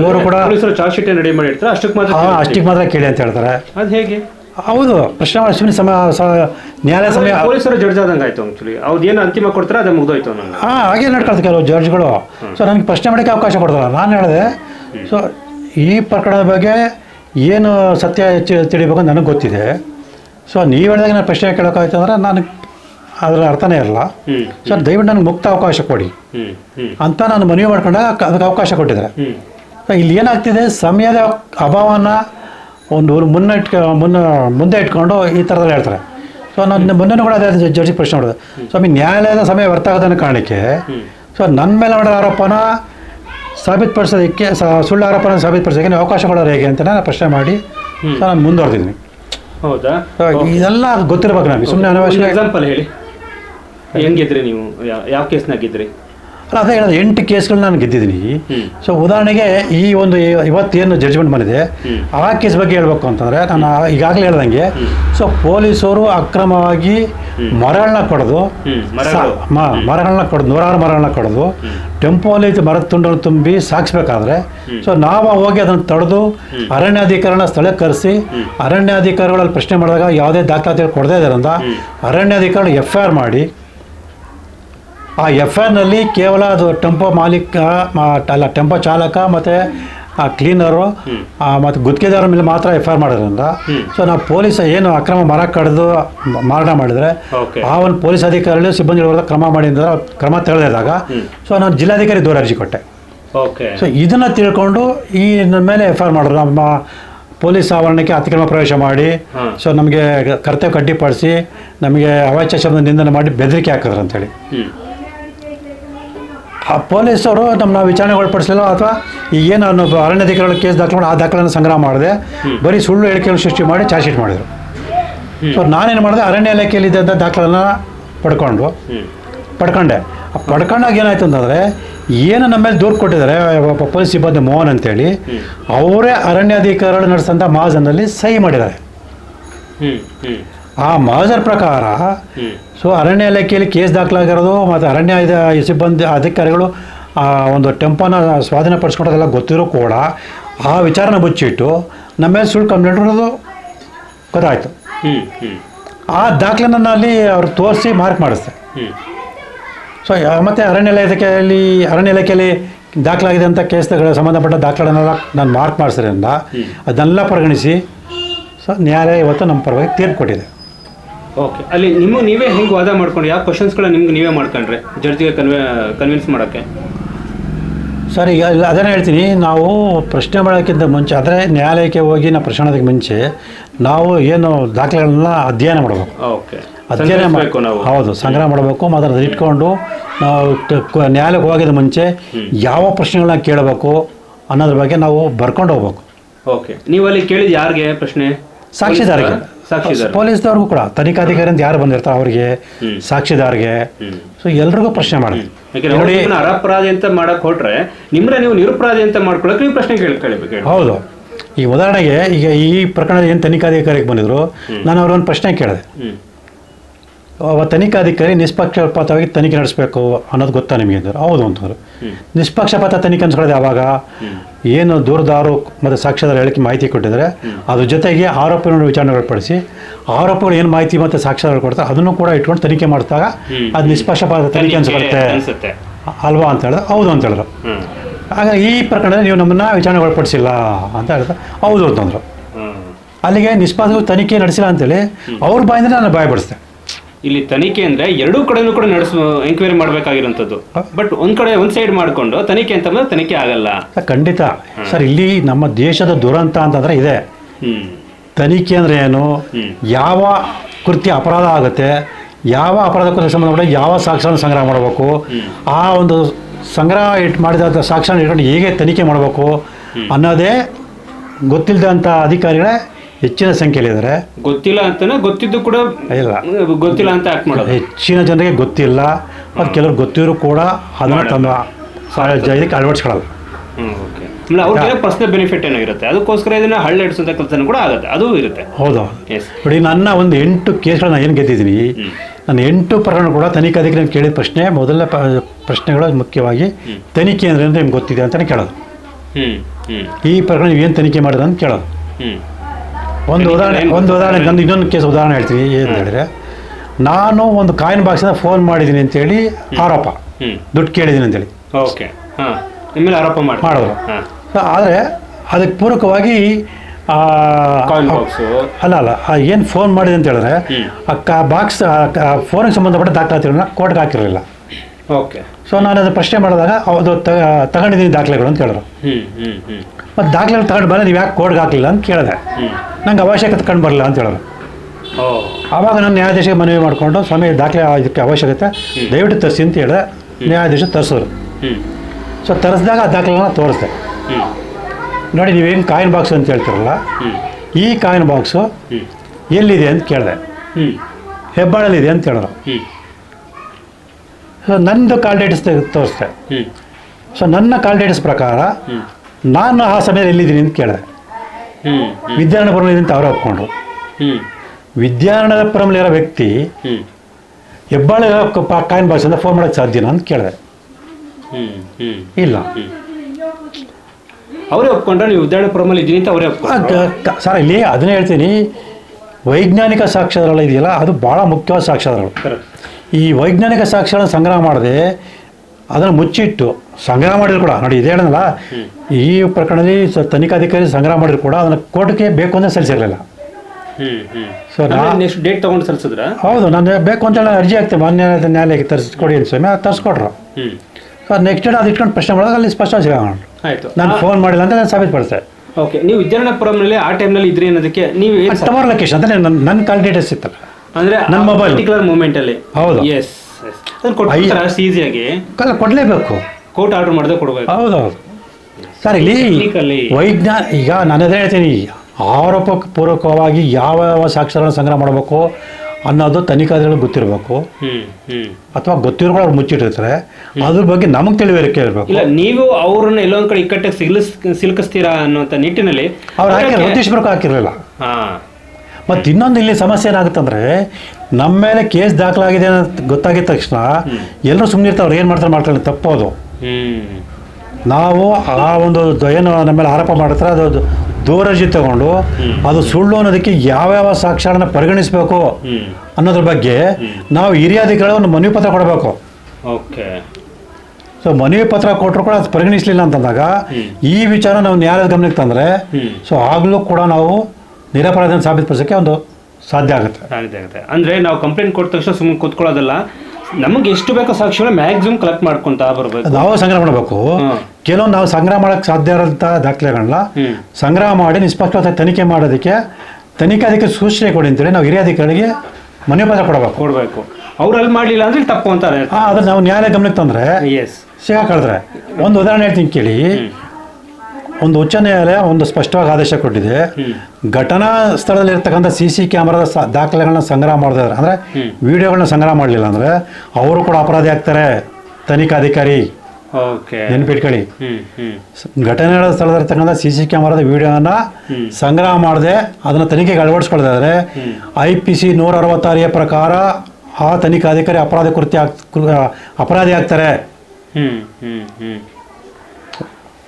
ಇವರು ಕೂಡ ಪೊಲೀಸರು ಚಾರ್ಜ್ ಶೀಟ್ ರೆಡಿ ಮಾಡಿ ಇರ್ತಾರೆ ಅಷ್ಟಕ್ಕೆ ಮಾತ್ರ ಕೇಳ್ತೀವಿ. ಮಾತ್ರ ಕೇಳಿ ಅಂತ ಹೇಳ್ತಾರೆ. ಅದು ಹೇಗೆ? ಹೌದು ಪ್ರಶ್ನೆ ಅಶ್ವಿನಿ ಸಮಯ ನ್ಯಾಯಾಲಯ ಸಮಯ ಪೊಲೀಸರು ಜಡ್ಜ್ ಆದಂಗೆ ಆಯ್ತು ಆಕ್ಚುಲಿ ಅವ್ರು ಏನು ಅಂತಿಮ ಕೊಡ್ತಾರೆ ಅದು ಮುಗ್ದೋಯ್ತು ನಾನು ಹಾಂ ಹಾಗೆ ನಡ್ಕೊಳ್ತಾರೆ ಕೆಲವು ಜಡ್ಜ್ಗಳು ಸೊ ನನಗೆ ಪ್ರಶ್ನೆ ಮಾಡೋಕ್ಕೆ ಅವಕಾಶ ಕೊಡ್ತಾರೆ. ನಾನು ಹೇಳಿದೆ ಸೊ ಈ ಪ್ರಕರಣದ ಬಗ್ಗೆ ಏನು ಸತ್ಯ ಹೆಚ್ಚು ತಿಳಿಬೇಕು ನನಗೆ ಗೊತ್ತಿದೆ. ಸೊ ನೀವು ಹೇಳಿದಾಗ ನಾನು ಪ್ರಶ್ನೆ ಕೇಳೋಕ್ಕಾಯ್ತು ಅಂದರೆ ನನಗೆ ಅದರ ಅರ್ಥನೇ ಇರಲ್ಲ ಸರ್ ದಯವಿಟ್ಟು ನನಗೆ ಮುಕ್ತ ಅವಕಾಶ ಕೊಡಿ. ಅಂತ ನಾನು ಮನವಿ ಮಾಡ್ಕೊಂಡಾಗ ಅದಕ್ಕೆ ಅವಕಾಶ ಕೊಟ್ಟಿದ್ದಾರೆ. ಇಲ್ಲಿ ಏನಾಗ್ತಿದೆ ಸಮಯದ ಅಭಾವನ ಒಂದು ಮುನ್ನ ಇಟ್ಕ ಮುನ್ನ ಮುಂದೆ ಇಟ್ಕೊಂಡು ಈ ಥರದಲ್ಲಿ ಹೇಳ್ತಾರೆ. ಸೊ ನಾನು ಮೊನ್ನೆ ಕೂಡ ಅದೇ ಜಡ್ಜಿ ಪ್ರಶ್ನೆ ಮಾಡಿದೆ ಸ್ವಾಮಿ ನ್ಯಾಯಾಲಯದ ಸಮಯ ವ್ಯರ್ಥ ಆಗೋದನ್ನು ಕಾರಣಕ್ಕೆ ಸೊ ನನ್ನ ಮೇಲೆ ಮಾಡಿದ ಆರೋಪನ ಸಾಬೀತುಪಡಿಸೋದಕ್ಕೆ ಸುಳ್ಳು ಆರೋಪನ ಸಾಬೀತುಪಡಿಸೋದಕ್ಕೆ ನೀವು ಅವಕಾಶ ಕೊಡೋರು ಹೇಗೆ ಅಂತ ನಾನು ಪ್ರಶ್ನೆ ಮಾಡಿ ಸೊ ನಾನು ಮುಂದುವರೆದಿದ್ದೀನಿ. ಹೌದಾ? ಇದೆಲ್ಲ ಗೊತ್ತಿರ್ಬೇಕು ನಮಗೆ. ಸುಮ್ಮನೆ ಅನವಶ್ಯಕ ಎಕ್ಸಾಂಪಲ್ ಹೇಳಿ. ಹೆಂಗಿದ್ರಿ ನೀವು? ಯಾವ ಕೇಸ್ನಾಗ ಇದ್ರಿ ಅಲ್ಲ ಅದೇ ಹೇಳೋದು ಎಂಟು ಕೇಸ್ಗಳು ನಾನು ಗೆದ್ದಿದ್ದೀನಿ. ಸೊ ಉದಾಹರಣೆಗೆ ಈ ಒಂದು ಇವತ್ತೇನು ಜಡ್ಜ್ಮೆಂಟ್ ಬಂದಿದೆ ಆ ಕೇಸ್ ಬಗ್ಗೆ ಹೇಳ್ಬೇಕು ಅಂತಂದರೆ ನಾನು ಈಗಾಗಲೇ ಹೇಳ್ದಂಗೆ ಸೊ ಪೊಲೀಸರು ಅಕ್ರಮವಾಗಿ ಮರಗಳನ್ನ ಕೊಡೋದು ಮರಗಳನ್ನ ಕೊಡೋದು ನೂರಾರು ಮರಗಳನ್ನ ಕೊಡೋದು ಟೆಂಪೋಲಿ ಮರದ ತುಂಡನ್ನು ತುಂಬಿ ಸಾಗಿಸ್ಬೇಕಾದ್ರೆ ಸೊ ನಾವು ಹೋಗಿ ಅದನ್ನು ತಡೆದು ಅರಣ್ಯಾಧಿಕಾರನ ಸ್ಥಳಕ್ಕೆ ಕರೆಸಿ ಅರಣ್ಯಾಧಿಕಾರಿಗಳಲ್ಲಿ ಪ್ರಶ್ನೆ ಮಾಡಿದಾಗ ಯಾವುದೇ ದಾಖಲಾತಿಗಳು ಕೊಡದೇ ಇರೋದ್ರಿಂದ ಅರಣ್ಯಾಧಿಕಾರಿಗಳು ಎಫ್ ಐ ಆರ್ ಮಾಡಿ ಆ ಎಫ್ ಐ ಆರ್ನಲ್ಲಿ ಕೇವಲ ಅದು ಟೆಂಪೋ ಮಾಲೀಕ ಅಲ್ಲ ಟೆಂಪೋ ಚಾಲಕ ಮತ್ತು ಆ ಕ್ಲೀನರು ಮತ್ತು ಗುತ್ತಿಗೆದಾರ ಮೇಲೆ ಮಾತ್ರ ಎಫ್ ಐ ಆರ್ ಮಾಡೋದ್ರಿಂದ ಸೊ ನಾವು ಪೊಲೀಸ್ ಏನು ಅಕ್ರಮ ಮರ ಕಡಿದು ಮಾರಾಟ ಮಾಡಿದರೆ ಆ ಒಂದು ಪೊಲೀಸ್ ಅಧಿಕಾರಿಗಳು ಸಿಬ್ಬಂದಿ ವಿರುದ್ಧ ಕ್ರಮ ಮಾಡಿದ್ರೆ ಕ್ರಮ ತೆಗೆದಾಗ ಸೊ ನಾನು ಜಿಲ್ಲಾಧಿಕಾರಿ ದೂರ ಅರ್ಜಿ ಕೊಟ್ಟೆ. ಓಕೆ. ಸೊ ಇದನ್ನು ತಿಳ್ಕೊಂಡು ಈ ಮೇಲೆ ಎಫ್ ಐ ಆರ್ ಮಾಡಿದ್ರು. ನಮ್ಮ ಪೊಲೀಸ್ ಆವರಣಕ್ಕೆ ಅತಿಕ್ರಮ ಪ್ರವೇಶ ಮಾಡಿ. ಸೊ ನಮಗೆ ಕರ್ತವ್ಯ ಕಡ್ಡಿಪಡಿಸಿ ನಮಗೆ ಅವಾಚ್ಯ ಶಬ್ದ ನಿಂದನೆ ಮಾಡಿ ಬೆದರಿಕೆ ಹಾಕಿದ್ರು ಅಂತೇಳಿ ಆ ಪೊಲೀಸರು ವಿಚಾರಣೆ ಒಳಪಡಿಸಲಿಲ್ಲ ಅಥವಾ ಏನು ನಾನು ಅರಣ್ಯಾಧಿಕಾರಿಗಳ ಕೇಸ್ ದಾಖಲೆ ಆ ದಾಖಲೆಯನ್ನು ಸಂಗ್ರಹ ಮಾಡಿದೆ. ಬರೀ ಸುಳ್ಳು ಹೇಳಿಕೆಯನ್ನು ಸೃಷ್ಟಿ ಮಾಡಿ ಚಾರ್ಜ್ ಶೀಟ್ ಮಾಡಿದರು. ಸೊ ನಾನೇನು ಮಾಡಿದೆ? ಅರಣ್ಯ ಇಲಾಖೆಯಲ್ಲಿದ್ದಂಥ ದಾಖಲೆನ ಪಡ್ಕೊಂಡು ಪಡ್ಕೊಂಡೆ. ಆ ಪಡ್ಕೊಂಡಾಗ ಏನಾಯ್ತು ಅಂತಂದರೆ ಏನು ನಮ್ಮ ಮೇಲೆ ದೂರು ಕೊಟ್ಟಿದ್ದಾರೆ ಪೊಲೀಸ್ ಸಿಬ್ಬಂದಿ ಮೋಹನ್ ಅಂತೇಳಿ ಅವರೇ ಅರಣ್ಯಾಧಿಕಾರಿಗಳು ನಡೆಸಂಥ ಮಹಾಜನಲ್ಲಿ ಸಹಿ ಮಾಡಿದ್ದಾರೆ. ಆ ಮಾಜರ್ ಪ್ರಕಾರ ಸೊ ಅರಣ್ಯ ಇಲಾಖೆಯಲ್ಲಿ ಕೇಸ್ ದಾಖಲಾಗಿರೋದು ಮತ್ತು ಅರಣ್ಯ ಇದ- ಸಿಬ್ಬಂದಿ ಅಧಿಕಾರಿಗಳು ಆ ಒಂದು ಟೆಂಪೋನ ಸ್ವಾಧೀನಪಡಿಸ್ಕೊಂಡೋದೆಲ್ಲ ಗೊತ್ತಿರೋ ಕೂಡ ಆ ವಿಚಾರನ ಬುಚ್ಚಿಟ್ಟು ನಮ್ಮ ಮೇಲೆ ಸುಳ್ಳು ಕಂಪ್ಲೇಂಟ್ ಇರೋದು ಗೊತ್ತಾಯಿತು. ಆ ದಾಖಲೆನ ಅಲ್ಲಿ ಅವ್ರು ತೋರಿಸಿ ಮಾರ್ಕ್ ಮಾಡಿಸ್ತೆ ಸೊ ಮತ್ತು ಅರಣ್ಯ ಇಲಾಖೆಯಲ್ಲಿ ಅರಣ್ಯ ಇಲಾಖೆಯಲ್ಲಿ ದಾಖಲಾಗಿದೆ ಅಂತ ಕೇಸ್ಗಳ ಸಂಬಂಧಪಟ್ಟ ದಾಖಲೆನೆಲ್ಲ ನಾನು ಮಾರ್ಕ್ ಮಾಡಿಸೋದ್ರಿಂದ ಅದನ್ನೆಲ್ಲ ಪರಿಗಣಿಸಿ ಸೊ ನ್ಯಾಯಾಲಯ ಇವತ್ತು ನಮ್ಮ ಪರವಾಗಿ ತೀರ್ಪು ಕೊಟ್ಟಿದೆ. ಓಕೆ ಅಲ್ಲಿ ನಿಮ್ಮ ನೀವೇ ಹೆಂಗೆ ವಾದ ಮಾಡ್ಕೊಂಡು ಯಾವ ಕ್ವಶನ್ಸ್ಗಳನ್ನ ನಿಮ್ಗೆ ನೀವೇ ಮಾಡ್ಕೊಂಡ್ರೆ? ಜಡ್ಜಿಗೆ ಕನ್ವೆ ಕನ್ವಿನ್ಸ್ ಮಾಡೋಕ್ಕೆ. ಸರ್ ಈಗ ಇಲ್ಲ ಅದನ್ನೇ ಹೇಳ್ತೀನಿ. ನಾವು ಪ್ರಶ್ನೆ ಮಾಡೋಕ್ಕಿಂತ ಮುಂಚೆ ಆದರೆ ನ್ಯಾಯಾಲಯಕ್ಕೆ ಹೋಗಿ ನಾವು ಪ್ರಶ್ನೆ ಮಾಡೋದಕ್ಕೆ ಮುಂಚೆ ನಾವು ಏನು ದಾಖಲೆಗಳನ್ನ ಅಧ್ಯಯನ ಮಾಡಬೇಕು. ಓಕೆ ಅಧ್ಯಯನ ಮಾಡಬೇಕು ನಾವು. ಹೌದು ಸಂಗ್ರಹ ಮಾಡಬೇಕು ಮತ್ತು ಅದನ್ನ ಇಟ್ಕೊಂಡು ನಾವು ಟ- ಕ- ನ್ಯಾಯಾಲಯಕ್ಕೆ ಹೋಗಿದ ಮುಂಚೆ ಯಾವ ಪ್ರಶ್ನೆಗಳನ್ನ ಕೇಳಬೇಕು ಅನ್ನೋದ್ರ ಬಗ್ಗೆ ನಾವು ಬರ್ಕೊಂಡು ಹೋಗ್ಬೇಕು. ಓಕೆ ನೀವು ಅಲ್ಲಿ ಕೇಳಿದ ಯಾರಿಗೆ ಪ್ರಶ್ನೆ? ಸಾಕ್ಷಿದಾರರಿಗೆ ಸಾಕ್ಷಿದಾರ ಪೊಲೀಸ್ದವ್ರಿಗೂ ಕೂಡ ತನಿಖಾಧಿಕಾರಿ ಅಂತ ಯಾರು ಬಂದಿರ್ತಾರೆ ಅವರಿಗೆ ಸಾಕ್ಷಿದಾರ್ಗೆ. ಸೊ ಎಲ್ರಿಗೂ ಪ್ರಶ್ನೆ ಮಾಡಿ ನೋಡಿ ಅಪರಾಧಿ ಅಂತ ಮಾಡಕ್ ಹೊಟ್ರೆ ನಿಮ್ರೆ ನೀವು ನಿರಪರಾಧಿ ಅಂತ ಮಾಡ್ಕೊಳಕ್ ನೀವು ಪ್ರಶ್ನೆ ಕೇಳಿ ಕೇಳಬೇಕು ಹೌದು. ಈ ಉದಾಹರಣೆಗೆ ಈಗ ಈ ಪ್ರಕರಣದ ಏನು ತನಿಖಾಧಿಕಾರಿಗೆ ಬಂದಿದ್ರು ನಾನು ಅವ್ರೊಂದು ಪ್ರಶ್ನೆ ಕೇಳಿದೆ. ತನಿಖಾಧಿಕಾರಿ ನಿಷ್ಪಕ್ಷಪಾತವಾಗಿ ತನಿಖೆ ನಡೆಸಬೇಕು ಅನ್ನೋದು ಗೊತ್ತಾ ನಿಮಗೆ ಅಂದರು ಹೌದು ಅಂತಂದ್ರು. ನಿಷ್ಪಕ್ಷಪಾತ ತನಿಖೆ ಅನ್ಸ್ಕೊಳ್ಳೋದು ಯಾವಾಗ? ಏನು ದೂರದಾರು ಮತ್ತು ಸಾಕ್ಷ್ಯದಾರ ಹೇಳಿಕೆ ಮಾಹಿತಿ ಕೊಟ್ಟಿದ್ದಾರೆ ಅದ್ರ ಜೊತೆಗೆ ಆರೋಪಿಗಳನ್ನು ವಿಚಾರಣೆ ಒಳಪಡಿಸಿ ಆರೋಪಿಗಳು ಏನು ಮಾಹಿತಿ ಮತ್ತು ಸಾಕ್ಷ್ಯದಾರ ಕೊಡ್ತಾರೆ ಅದನ್ನು ಕೂಡ ಇಟ್ಕೊಂಡು ತನಿಖೆ ಮಾಡಿದಾಗ ಅದು ನಿಷ್ಪಕ್ಷಪಾತ ತನಿಖೆ ಅನ್ಸ್ಕೊಳುತ್ತೆ ಅಲ್ವಾ ಅಂತ ಹೇಳಿದ್ರೆ ಹೌದು ಅಂತ ಹೇಳಿದ್ರು. ಆಗ ಈ ಪ್ರಕರಣದಲ್ಲಿ ನೀವು ನಮ್ಮನ್ನು ವಿಚಾರಣೆ ಒಳಪಡಿಸಿಲ್ಲ ಅಂತ ಹೇಳಿದ್ರೆ ಹೌದು ಅಂತಂದ್ರು. ಅಲ್ಲಿಗೆ ನಿಷ್ಪಾತ ತನಿಖೆ ನಡೆಸಿಲ್ಲ ಅಂತೇಳಿ ಅವ್ರ ಬಾಯಿಂದ ನಾನು ಬಾಯ್ ಬಿಡಿಸ್ದೆ. ಇಲ್ಲಿ ತನಿಖೆ ಅಂದ್ರೆ ಎರಡೂ ಕಡೆನೂ ಕೂಡ ನಡೆಸ ಎಂಕ್ವೈರಿ ಮಾಡಬೇಕಾಗಿರುವಂತದ್ದು ಬಟ್ ಒಂದ್ ಕಡೆ ಒಂದ್ ಸೈಡ್ ಮಾಡಿಕೊಂಡು ತನಿಖೆ ಅಂತ ಬಂದ್ರೆ ತನಿಖೆ ಆಗಲ್ಲ. ಖಂಡಿತ. ಸರ್ ಇಲ್ಲಿ ನಮ್ಮ ದೇಶದ ದುರಂತ ಅಂತಂದ್ರೆ ಇದೆ. ತನಿಖೆ ಅಂದ್ರೆ ಏನು? ಯಾವ ಕೃತ್ಯ ಅಪರಾಧ ಆಗುತ್ತೆ ಯಾವ ಅಪರಾಧ ಕೃತ್ಯ ಸಂಬಂಧಪಟ್ಟ ಯಾವ ಸಾಕ್ಷ್ಯವನ್ನು ಸಂಗ್ರಹ ಮಾಡಬೇಕು ಆ ಒಂದು ಸಂಗ್ರಹ ಇಟ್ ಮಾಡಿದ ಸಾಕ್ಷ್ಯ ಇಟ್ಕೊಂಡು ಹೇಗೆ ತನಿಖೆ ಮಾಡಬೇಕು ಅನ್ನೋದೇ ಗೊತ್ತಿಲ್ಲದಂಥ ಅಧಿಕಾರಿಗಳೇ ಹೆಚ್ಚಿನ ಸಂಖ್ಯೆಯಲ್ಲಿದ್ದಾರೆ. ಗೊತ್ತಿಲ್ಲ ಅಂತಾನೆ ಗೊತ್ತಿದ್ದು ಕೂಡ ಇಲ್ಲ. ಗೊತ್ತಿಲ್ಲ ಅಂತ ಆಕ್ಟ್ ಮಾಡೋದು. ಹೆಚ್ಚಿನ ಜನರಿಗೆ ಗೊತ್ತಿಲ್ಲ. ಮತ್ತು ಕೆಲವ್ರು ಗೊತ್ತಿದ್ರು ಕೂಡ ಅದನ್ನು ತಮ್ಮ ಇದಕ್ಕೆ ಅಳವಡಿಸ್ಕೊಳ್ಳಲ್ಲ ಓಕೆ ಆಮೇಲೆ ಅವ್ರಿಗೆ ಪರ್ಸನಲ್ ಬೆನಿಫಿಟ್ ಏನೋ ಇರುತ್ತೆ. ಅದಕ್ಕೋಸ್ಕರ ಇದನ್ನ ಕೂಡ ಆಗುತ್ತೆ. ಅದು ಇರುತ್ತೆ. ಹೌದು ನೋಡಿ ನನ್ನ ಒಂದು ಎಂಟು ಕೇಸ್ಗಳನ್ನ ಏನು ಗೆದ್ದಿದ್ದೀನಿ ನಾನು ಎಂಟು ಪ್ರಕರಣ ಕೂಡ ತನಿಖಾಧಿಕಾರಿ ಕೇಳಿದ ಪ್ರಶ್ನೆ. ಮೊದಲನೇ ಪ್ರಶ್ನೆಗಳು ಮುಖ್ಯವಾಗಿ ತನಿಖೆ ಅಂದ್ರೆ ನಿಮ್ಗೆ ಗೊತ್ತಿದೆ ಅಂತಲೇ ಕೇಳೋದು. ಈ ಪ್ರಕರಣ ನೀವು ಏನು ತನಿಖೆ ಮಾಡಿದ ಅಂತ ಕೇಳೋದು. ಒಂದು ಉದಾಹರಣೆ ಒಂದು. ಉದಾಹರಣೆ ನಂದು ಇನ್ನೊಂದು ಕೇಸ್ ಉದಾಹರಣೆ ಹೇಳ್ತೀನಿ. ಏನು ಹೇಳಿದ್ರೆ ನಾನು ಒಂದು ಕಾಯಿನ್ ಬಾಕ್ಸಿಂದ ಫೋನ್ ಮಾಡಿದ್ದೀನಿ ಅಂತೇಳಿ ಆರೋಪ. ದುಡ್ಡು ಕೇಳಿದ್ದೀನಿ ಅಂತೇಳಿ. ಓಕೆ. ಆರೋಪ ಮಾಡಿ ಮಾಡಿದ್ರು. ಆದರೆ ಅದಕ್ಕೆ ಪೂರಕವಾಗಿ ಅಲ್ಲ ಅಲ್ಲ ಏನು ಫೋನ್ ಮಾಡಿದೆ ಅಂತ ಹೇಳಿದ್ರೆ ಅಕ್ಕ ಆ ಬಾಕ್ಸ್ ಫೋನಿಗೆ ಸಂಬಂಧಪಟ್ಟ ದಾಖಲಾತಿಗಳನ್ನ ಕೋರ್ಟ್ಗೆ ಹಾಕಿರಲಿಲ್ಲ. ಓಕೆ. ಸೊ ನಾನು ಅದನ್ನು ಪ್ರಶ್ನೆ ಮಾಡಿದಾಗ ಅದು ತಗೊಂಡಿದ್ದೀನಿ ದಾಖಲೆಗಳು ಅಂತ ಹೇಳಿದ್ರು. ಮತ್ತು ದಾಖಲೆ ತಗೊಂಡು ಬಂದರೆ ನೀವು ಯಾಕೆ ಕೋರ್ಟ್ಗೆ ಹಾಕಲಿಲ್ಲ ಅಂತ ಕೇಳಿದೆ. ನಂಗೆ ಅವಶ್ಯಕತೆ ಕಂಡು ಬರಲಿಲ್ಲ ಅಂತ ಹೇಳಿದ್ರು ಓ. ಆವಾಗ ನಾನು ನ್ಯಾಯಾಧೀಶಕ್ಕೆ ಮನವಿ ಮಾಡಿಕೊಂಡು ಸ್ವಾಮಿ ದಾಖಲೆ ಇದಕ್ಕೆ ಅವಶ್ಯಕತೆ ದಯವಿಟ್ಟು ತರಿಸಿ ಅಂತ ಹೇಳಿದೆ. ನ್ಯಾಯಾಧೀಶ ತರಿಸೋರು. ಸೊ ತರಿಸಿದಾಗ ಆ ದಾಖಲೆಗಳನ್ನ ತೋರಿಸ್ದೆ. ನೋಡಿ ನೀವೇನು ಕಾಯಿನ್ ಬಾಕ್ಸ್ ಅಂತ ಹೇಳ್ತಿರಲ್ಲ ಈ ಕಾಯಿನ್ ಬಾಕ್ಸು ಎಲ್ಲಿದೆ ಅಂತ ಕೇಳಿದೆ. ಹೆಬ್ಬಾಳಲ್ಲಿದೆ ಅಂತ ಹೇಳಿದ್ರು ಸೊ ನಂದು ಕಾಲ್ ಡೇಟ್ಸ್ ತೋರಿಸ್ದೆ. ಸೊ ನನ್ನ ಕಾಲ್ ಡೇಟ್ಸ್ ಪ್ರಕಾರ ನಾನು ಆ ಸಮಯದಲ್ಲಿ ಎಲ್ಲಿದ್ದೀನಿ ಅಂತ ಕೇಳಿದೆ. ವಿದ್ಯಾರಣಪುರದಲ್ಲಿ ಅಂತ ಅವರು ಒಪ್ಕೊಂಡ್ರು. ಹ್ಮ್. ವಿದ್ಯಾರಣಪುರಮಲ್ಲಿರೋ ವ್ಯಕ್ತಿ ಹೆಬ್ಬಾಳೆ ಕಾಯಿನ್ ಭಾಷೆಯಿಂದ ಫೋನ್ ಮಾಡೋಕ್ಕೆ ಸಾಧ್ಯನಾ ಅಂತ ಕೇಳಿದೆ. ಇಲ್ಲ. ಅವರೇ ಒಪ್ಕೊಂಡ್ರೆ? ನೀವು ಉದ್ದಾಡಪುರಮಲ್ಲಿ ಇದ್ದೀನಿ ಅಂತ ಅವರೇ ಒಪ್ಕೊಂಡು ಸರ್ ಇಲ್ಲಿ ಅದನ್ನೇ ಹೇಳ್ತೀನಿ. ವೈಜ್ಞಾನಿಕ ಸಾಕ್ಷ್ಯಗಳು ಇದೆಯಲ್ಲ ಅದು ಭಾಳ ಮುಖ್ಯವಾದ ಸಾಕ್ಷ್ಯಗಳು ಈ ವೈಜ್ಞಾನಿಕ ಸಾಕ್ಷ್ಯಗಳನ್ನು ಸಂಗ್ರಹ ಮಾಡದೆ ಅದನ್ನು ಮುಚ್ಚಿಟ್ಟು ಸಂಗ್ರಹ ಮಾಡಿದ್ರು ಕೂಡ. ನೋಡಿ ಇದೇ ಹೇಳಿದ್ನಲ್ಲ ಈ ಪ್ರಕರಣದಲ್ಲಿ ತನಿಖಾಧಿಕಾರಿ ಸಂಗ್ರಹ ಮಾಡಿದ್ರು ಕೂಡ ಅದನ್ನ ಕೋರ್ಟ್ಗೆ ಬೇಕು ಅಂತ ಸಲ್ಲಿಸಿರಲಿಲ್ಲ. ಸೊ ನೆಕ್ಸ್ಟ್ ಡೇಟ್ ತಗೊಂಡು ಸಲ್ಸಿದ್ರ ಹೌದು ನಾನು ಬೇಕು ಅಂತೇಳಿ ಅರ್ಜಿ ಹಾಕ್ತೇವೆ ಮಾನ್ಯ ನ್ಯಾಯಾಲಯಕ್ಕೆ ತರಿಸ್ಕೊಡಿ ಅಂತ ಸ್ವಾಮಿ ತರಿಸ್ಕೊಟ್ರು. ಸೊ ನೆಕ್ಸ್ಟ್ ಡೇ ಅದು ಇಟ್ಕೊಂಡು ಪ್ರಶ್ನೆ ಮಾಡೋದು ಅಲ್ಲಿ ಸ್ಪಷ್ಟ ಸಿಗೋಣ ಆಯ್ತು. ನಾನು ಫೋನ್ ಮಾಡಿಲ್ಲ ಅಂತ ನಾನು ಸಾಬೀತುಪಡಿಸ್ದೆ ಓಕೆ ನೀವು ವಿದ್ಯಾರಣಪುರಂನಲ್ಲಿ ಆ ಟೈಮ್ನಲ್ಲಿ ಇದ್ರಿ ಅನ್ನೋದಕ್ಕೆ ನೀವು ಟವರ್ ಲೊಕೇಶನ್ ಅಂದರೆ ನನ್ನ ನನ್ನ ಕಾಲ್ ಡೀಟೇಲ್ಸ್ ಇತ್ತಲ್ಲ ಅಂದ್ರೆ ನನ್ನ ಮೊಬೈಲ್ ಪರ್ಟಿಕ್ಯುಲರ್ ಮೂಮೆಂಟ್ ಅಲ್ಲಿ. ಹೌದು. ಎಸ್ ಅದನ್ನ ಕೊಟ್ಟು ಈಸಿಯಾಗಿ ಕಲ್ಲ ಕೊಡಲೇಬೇಕು. ಕೋರ್ಟ್ ಆರ್ಡರ್ ಮಾಡದೆ ಕೊಡ್ಬೇಕು. ಹೌದು ಹೌದು. ಸರ್ ಇಲ್ಲಿ ವೈಜ್ಞಾ ಈಗ ನಾನು ಅದೇ ಹೇಳ್ತೀನಿ ಆರೋಪ ಪೂರ್ವಕವಾಗಿ ಯಾವ ಯಾವ ಸಾಕ್ಷ್ಯಗಳನ್ನು ಸಂಗ್ರಹ ಮಾಡಬೇಕು ಅನ್ನೋದು ತನಿಖಾಧಿಕಾರಿಗಳು ಗೊತ್ತಿರಬೇಕು. ಅಥವಾ ಗೊತ್ತಿರೋ ಅವ್ರು ಮುಚ್ಚಿಟ್ಟಿರ್ತಾರೆ. ಅದ್ರ ಬಗ್ಗೆ ನಮಗೆ ತಿಳಿವರಿಕೆ ಇರಬೇಕು ಇಲ್ಲ ನೀವು ಅವ್ರನ್ನ ಎಲ್ಲೊಂದ್ ಕಡೆ ಇಕ್ಕಟ್ಟಿಗೆ ಸಿಲ್ಸ್ ಸಿಲುಕಿಸ್ತೀರಾ ಅನ್ನೋಂಥ ನಿಟ್ಟಿನಲ್ಲಿ ಅವ್ರು ಹಾಕಿ ರತೀಶ್ ಉದ್ದೇಶಪೂರ್ವಕ ಹಾಕಿರಲಿಲ್ಲ. ಹಾ. ಮತ್ತು ಇನ್ನೊಂದು ಇಲ್ಲಿ ಸಮಸ್ಯೆ ಏನಾಗುತ್ತಂದ್ರೆ ನಮ್ಮ ಮೇಲೆ ಕೇಸ್ ದಾಖಲಾಗಿದೆ ಅಂತ ಗೊತ್ತಾಗಿದ ತಕ್ಷಣ ಎಲ್ಲರೂ ಸುಮ್ಮನೆ ಇರ್ತಾರೆ ಅವ್ರು ಏನು ಮಾಡ್ತಾರೆ ಮಾಡ್ತಾರೆ ತಪ್ಪೋದು ನಾವು ಆ ಒಂದು ಏನು ನಮ್ಮ ಮೇಲೆ ಆರೋಪ ಮಾಡ್ತಾರೆ ಅದು ದೂರಜಿ ತಗೊಂಡು ಅದು ಸುಳ್ಳು ಅನ್ನೋದಕ್ಕೆ ಯಾವ್ಯಾವ ಸಾಕ್ಷ್ಯಗಳನ್ನ ಪರಿಗಣಿಸಬೇಕು ಅನ್ನೋದ್ರ ಬಗ್ಗೆ ನಾವು ಹಿರಿಯ ಅಧಿಕಾರಿ ಒಂದು ಮನವಿ ಪತ್ರ ಕೊಡಬೇಕು. ಓಕೆ. ಸೊ ಮನವಿ ಪತ್ರ ಕೊಟ್ಟರು ಕೂಡ ಅದು ಪರಿಗಣಿಸಲಿಲ್ಲ ಅಂತಂದಾಗ ಈ ವಿಚಾರ ನಾವು ನ್ಯಾಯಾಲಯದ ಗಮನಕ್ಕೆ ತಂದರೆ ಸೊ ಆಗಲೂ ಕೂಡ ನಾವು ನಿರಪರಾಧ ಸಾಬೀತುಪಡಿಸೋಕ್ಕೆ ಒಂದು ಸಾಧ್ಯ ಆಗುತ್ತೆ. ಸಾಧ್ಯ ಆಗುತ್ತೆ. ಅಂದ್ರೆ ನಾವು ಕಂಪ್ಲೇಂಟ್ ಕೊಟ್ಟ ತಕ್ಷಣ ಸುಮ್ಮನೆ ಕೂತ್ಕೊಳ್ಳೋದಲ್ಲ. ನಮಗೆ ಎಷ್ಟು ಬೇಕೋ ಸಾಕ್ಷಿಗಳು ಮ್ಯಾಕ್ಸಿಮಮ್ ಕಲೆಕ್ಟ್ ಮಾಡ್ಕೊಂತ ಬರಬೇಕು. ನಾವು ಸಂಗ್ರಹ ಮಾಡಬೇಕು. ಕೆಲವೊಂದು ನಾವು ಸಂಗ್ರಹ ಮಾಡಕ್ಕೆ ಸಾಧ್ಯ ಇರೋಂಥ ದಾಖಲೆಗಳನ್ನ ಸಂಗ್ರಹ ಮಾಡಿ ನಿಷ್ಪಕ್ಷಪಾತ ತನಿಖೆ ಮಾಡೋದಕ್ಕೆ ತನಿಖಾಧಿಕಾರಿ ಸೂಚನೆ ಕೊಡಿ ಅಂತೇಳಿ ನಾವು ಹಿರಿಯ ಅಧಿಕಾರಿಗೆ ಮನೆ ಪತ್ರ ಕೊಡಬೇಕು. ಕೊಡಬೇಕು. ಅವ್ರು ಅಲ್ಲಿ ಮಾಡ್ಲಿಲ್ಲ ಅಂದ್ರೆ ತಪ್ಪು ಅಂತಾರೆ ಆದ್ರೆ ಅದನ್ನ ನಾವು ನ್ಯಾಯಾಲಯ ಗಮನಕ್ಕೆ ತಂದ್ರೆ ಎಸ್ ಸಿಗಾಕಳಿದ್ರೆ ಒಂದು ಉದಾಹರಣೆ ಹೇಳ್ತೀನಿ ಕೇಳಿ. ಒಂದು ಉಚ್ಚ ನ್ಯಾಯಾಲಯ ಒಂದು ಸ್ಪಷ್ಟವಾಗಿ ಆದೇಶ ಕೊಟ್ಟಿದೆ. ಘಟನಾ ಸ್ಥಳದಲ್ಲಿ ಇರ್ತಕ್ಕಂಥ ಸಿ ಸಿ ಕ್ಯಾಮ್ರಾದ ದಾಖಲೆಗಳನ್ನ ಸಂಗ್ರಹ ಮಾಡಿದ್ರೆ ಅಂದ್ರೆ ಅಂದರೆ ವಿಡಿಯೋಗಳನ್ನ ಸಂಗ್ರಹ ಮಾಡಲಿಲ್ಲ ಅಂದರೆ ಅವರು ಕೂಡ ಅಪರಾಧಿ ಆಗ್ತಾರೆ. ತನಿಖಾಧಿಕಾರಿ ನೆನ್ಪಿಟ್ಕೊಳ್ಳಿ. ಹ್ಮ್ ಹ್ಮ್. ಸ- ಘಟನೆ ನಡೆದ ಸ್ಥಳದಲ್ಲಿರ್ತಕ್ಕಂಥ ಸಿ ಸಿ ಕ್ಯಾಮ್ರಾದ ವಿಡಿಯೋನ ಸಂಗ್ರಹ ಮಾಡದೆ ಅದನ್ನು ತನಿಖೆಗೆ ಅಳವಡಿಸ್ಕೊಳ್ಳೋದಾದ್ರೆ ಐ ಪಿ ಸಿ ನೂರ ಅರವತ್ತಾರಿಯ ಪ್ರಕಾರ ಆ ತನಿಖಾಧಿಕಾರಿ ಅಪರಾಧ ಕೃತ್ಯ ಅಪರಾಧಿ ಆಗ್ತಾರೆ.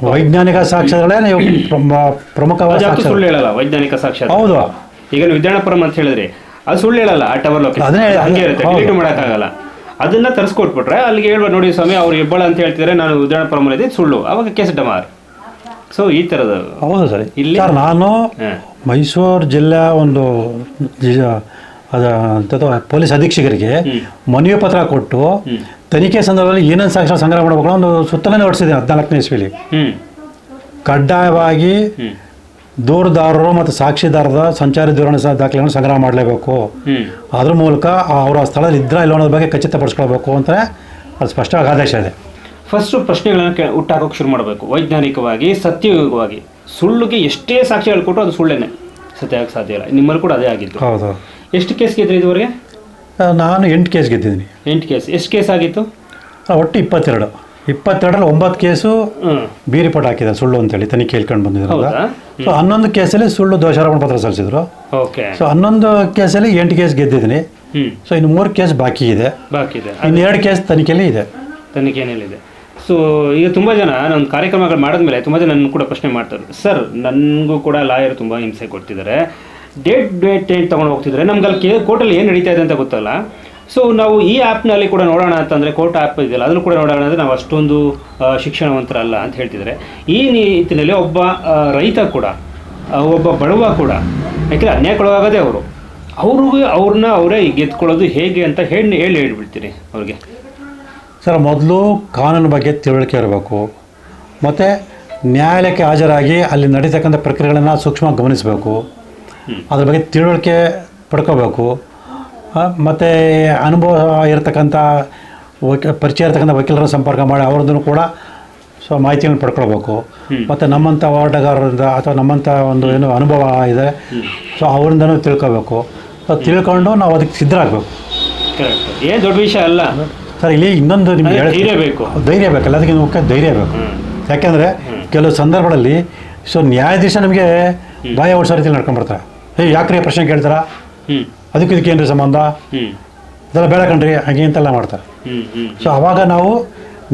ವೈಜ್ಞಾನಿಕ ಸಾಕ್ಷ್ಯಗಳೇ ನೀವು ಪ್ರಮ- ಪ್ರಮುಖವಾದ ಸಾಕ್ಷ್ಯ ಸುಳ್ಳು ಹೇಳಲ್ಲ ವೈಜ್ಞಾನಿಕ ಸಾಕ್ಷ್ಯ ಹೌದು. ಈಗ ನೀವು ವಿದ್ಯಾಣಪುರಂ ಅಂತ ಹೇಳಿದ್ರಿ ಅದು ಸುಳ್ಳು ಹೇಳಲ್ಲ ಆ ಟವರ್ ಲೊಕೇಶನ್ ಹಂಗೆ ಇರುತ್ತೆ. ಡಿಲೀಟ್ ಮಾಡೋಕ್ಕಾಗಲ್ಲ. ಅದನ್ನ ತರಿಸ್ಕೊಟ್ಬಿಟ್ರೆ ಅಲ್ಲಿಗೆ ಹೇಳುವ ನೋಡಿ ಸ್ವಾಮಿ ಅವ್ರು ಹೆಬ್ಬಳ ಅಂತ ಹೇಳ್ತಿದ್ರೆ ನಾನು ವಿದ್ಯಾಣಪುರಂ ಇದೆ ಸುಳ್ಳು. ಅವಾಗ ಕೇಸ್ ಡಮಾರ್ ಸೊ ಈ ಥರದ ಹೌದು ಸರಿ. ಇಲ್ಲಿ- ನಾನು ಮೈಸೂರು ಜಿಲ್ಲಾ ಒಂದು ಅದ ಪೊಲೀಸ್ ಅಧೀಕ್ಷಕರಿಗೆ ಮನವಿ ಪತ್ರ ಕೊಟ್ಟು ತನಿಖೆ ಸಂದರ್ಭದಲ್ಲಿ ಏನೇನು ಸಾಕ್ಷ್ಯ ಸಂಗ್ರಹ ಮಾಡಬೇಕು ಒಂದು ಸುತ್ತಲೇ ಹೊಡಿಸಿದೆ ಹದಿನಾಲ್ಕನೇ ಇಸ್ವಿಲಿ. ಕಡ್ಡಾಯವಾಗಿ ದೂರದಾರರು ಮತ್ತು ಸಾಕ್ಷಿದಾರರ ಸಂಚಾರಿ ದೂರವಾಣಿ ಸ- ದಾಖಲೆಗಳನ್ನು ಸಂಗ್ರಹ ಮಾಡಲೇಬೇಕು. ಅದ್ರ ಮೂಲಕ ಅವರ ಸ್ಥಳದಲ್ಲಿ ಇದ್ರ ಇಲ್ಲ ಅನ್ನೋದ್ರ ಬಗ್ಗೆ ಖಚಿತಪಡಿಸ್ಕೊಳ್ಬೇಕು ಅಂತ ಅದು ಸ್ಪಷ್ಟವಾಗಿ ಆದೇಶ ಇದೆ. ಫಸ್ಟ್ ಪ್ರಶ್ನೆಗಳನ್ನು ಕೇ ಹುಟ್ಟಾಕೋಕೆ ಶುರು ಮಾಡಬೇಕು. ವೈಜ್ಞಾನಿಕವಾಗಿ ಸತ್ಯಯುಗವಾಗಿ. ಸುಳ್ಳುಗೆ ಎಷ್ಟೇ ಸಾಕ್ಷಿ ಹೇಳ್ಕೊಟ್ಟು ಅದು ಸುಳ್ಳೇನೆ. ಸತ್ಯ ಆಗಕ್ಕೆ ಸಾಧ್ಯ ಇಲ್ಲ. ನಿಮ್ಮಲ್ಲಿ ಕೂಡ ಅದೇ ಆಗಿತ್ತು ಹೌದು. ಎಷ್ಟು ಕೇಸ್ ಇದ್ರೆ ಇದುವರೆಗೆ? ನಾನು ಎಂಟು ಕೇಸ್ ಗೆದ್ದಿದ್ದೀನಿ. ಎಂಟು ಕೇಸ್ ಎಷ್ಟು ಕೇಸ್ ಆಗಿತ್ತು? ಆ, ಒಟ್ಟು ಇಪ್ಪತ್ತೆರಡು. ಇಪ್ಪತ್ತೆರಡರಲ್ಲಿ ಒಂಬತ್ತು ಕೇಸು ಬೀರಿಪಟ್ಟು ಹಾಕಿದ್ದಾರೆ ಸುಳ್ಳು ಅಂತೇಳಿ ತನಿಖೆ ಹೇಳ್ಕೊಂಡು ಬಂದಿದ್ರಲ್ಲ ಹೌದಾ? ಸೊ ಹನ್ನೊಂದು ಕೇಸಲ್ಲಿ ಸುಳ್ಳು ದೋಷಾರೋಪಣ ಪತ್ರ ಸಲ್ಲಿಸಿದ್ರು. ಓಕೆ. ಸೊ ಹನ್ನೊಂದು ಕೇಸಲ್ಲಿ ಎಂಟು ಕೇಸ್ ಗೆದ್ದಿದ್ದೀನಿ. ಸೊ ಇನ್ನು ಮೂರು ಕೇಸ್ ಬಾಕಿ ಇದೆ. ಬಾಕಿ ಇದೆ. ಇನ್ನು ಎರಡು ಕೇಸ್ ತನಿಖೆಯಲ್ಲಿ ಇದೆ. ತನಿಖೆಯಲ್ಲಿದೆ ಸೊ ಈಗ ತುಂಬ ಜನ ನನ್ನ ಕಾರ್ಯಕ್ರಮಗಳು ಮಾಡಿದ್ಮೇಲೆ ತುಂಬ ಜನ ನನ್ನ ಕೂಡ ಪ್ರಶ್ನೆ ಮಾಡ್ತಾರೆ. ಸರ್ ನನಗೂ ಕೂಡ ಲಾಯರ್ ತುಂಬ ಹಿಂಸೆ ಕೊಡ್ತಿದ್ದಾರೆ. ಡೇಟ್ ಡೇಟ್ ಡೇಟ್ ತೊಗೊಂಡು ಹೋಗ್ತಿದ್ರೆ. ನಮ್ಗೆ ಅಲ್ಲಿ ಕೋರ್ಟಲ್ಲಿ ಏನು ನಡೀತಾ ಇದೆ ಅಂತ ಗೊತ್ತಲ್ಲ. ಸೊ ನಾವು ಈ ಆ್ಯಪ್ನಲ್ಲಿ ಕೂಡ ನೋಡೋಣ ಅಂತಂದರೆ ಕೋರ್ಟ್ ಆ್ಯಪ್ ಇದೆಯಲ್ಲ, ಅದನ್ನು ಕೂಡ ನೋಡೋಣ ಅಂದರೆ ನಾವು ಅಷ್ಟೊಂದು ಶಿಕ್ಷಣವಂತರಲ್ಲ ಅಂತ ಹೇಳ್ತಿದ್ದಾರೆ ಈ ನಿಟ್ಟಿನಲ್ಲಿ ಒಬ್ಬ ರೈತ ಕೂಡ ಒಬ್ಬ ಬಡವ ಕೂಡ ಯಾಕೆಂದರೆ ಅನ್ಯಾಯಕ್ಕೊಳಗಾಗದೆ ಅವರು. ಅವ್ರಿಗೂ ಅವ್ರನ್ನ ಅವರೇ ಗೆದ್ಕೊಳ್ಳೋದು ಹೇಗೆ ಅಂತ ಹೇಳಿ ಹೇಳಿ ಹೇಳ್ಬಿಡ್ತೀನಿ ಅವ್ರಿಗೆ. ಸರ್, ಮೊದಲು ಕಾನೂನು ಬಗ್ಗೆ ತಿಳುವಳಿಕೆ ಇರಬೇಕು. ಮತ್ತು ನ್ಯಾಯಾಲಯಕ್ಕೆ ಹಾಜರಾಗಿ ಅಲ್ಲಿ ನಡೀತಕ್ಕಂಥ ಪ್ರಕ್ರಿಯೆಗಳನ್ನು ಸೂಕ್ಷ್ಮವಾಗಿ ಗಮನಿಸಬೇಕು. ಅದ್ರ ಬಗ್ಗೆ ತಿಳುವಳಿಕೆ ಪಡ್ಕೋಬೇಕು. ಮತ್ತು ಅನುಭವ ಇರತಕ್ಕಂಥ ವಕೀ ಪರಿಚಯ ಇರತಕ್ಕಂಥ ವಕೀಲರ ಸಂಪರ್ಕ ಮಾಡಿ ಅವ್ರದ್ದು ಕೂಡ ಸೊ ಮಾಹಿತಿಯನ್ನು ಪಡ್ಕೊಳ್ಬೇಕು. ಮತ್ತು ನಮ್ಮಂಥ ಹೋರಾಟಗಾರರಿಂದ ಅಥವಾ ನಮ್ಮಂಥ ಒಂದು ಏನು ಅನುಭವ ಇದೆ ಸೊ ಅವರಿಂದನೂ ತಿಳ್ಕೊಬೇಕು. ಸೊ ತಿಳ್ಕೊಂಡು ನಾವು ಅದಕ್ಕೆ ಸಿದ್ಧರಾಗಬೇಕು. ಏನು ದೊಡ್ಡ ವಿಷಯ ಅಲ್ಲ. ಸರ್ ಇಲ್ಲಿ ಇನ್ನೊಂದು ನಿಮಗೆ ಧೈರ್ಯ ಬೇಕು. ಧೈರ್ಯ ಬೇಕಲ್ಲ ಅದಕ್ಕೆ ಮುಖ್ಯ ಧೈರ್ಯ ಬೇಕು. ಯಾಕೆಂದರೆ ಕೆಲವು ಸಂದರ್ಭಗಳಲ್ಲಿ ಸೊ ನ್ಯಾಯಾಧೀಶ ನಮಗೆ ಬಾಯ ಓಡಿಸೋ ರೀತಿಯಲ್ಲಿ ನಡ್ಕೊಂಡ್ಬರ್ತಾರೆ. ಏ ಯಾಕ್ರಿ ಪ್ರಶ್ನೆ ಕೇಳ್ತಾರ? ಅದಕ್ಕೆ ಇದಕ್ಕೆ ಏನ್ರಿ ಸಂಬಂಧ? ಇದೆಲ್ಲ ಬೇಡ ಕಣ್ರಿ ಹಾಗೆ ಅಂತೆಲ್ಲ ಮಾಡ್ತಾರೆ. ಸೊ ಅವಾಗ ನಾವು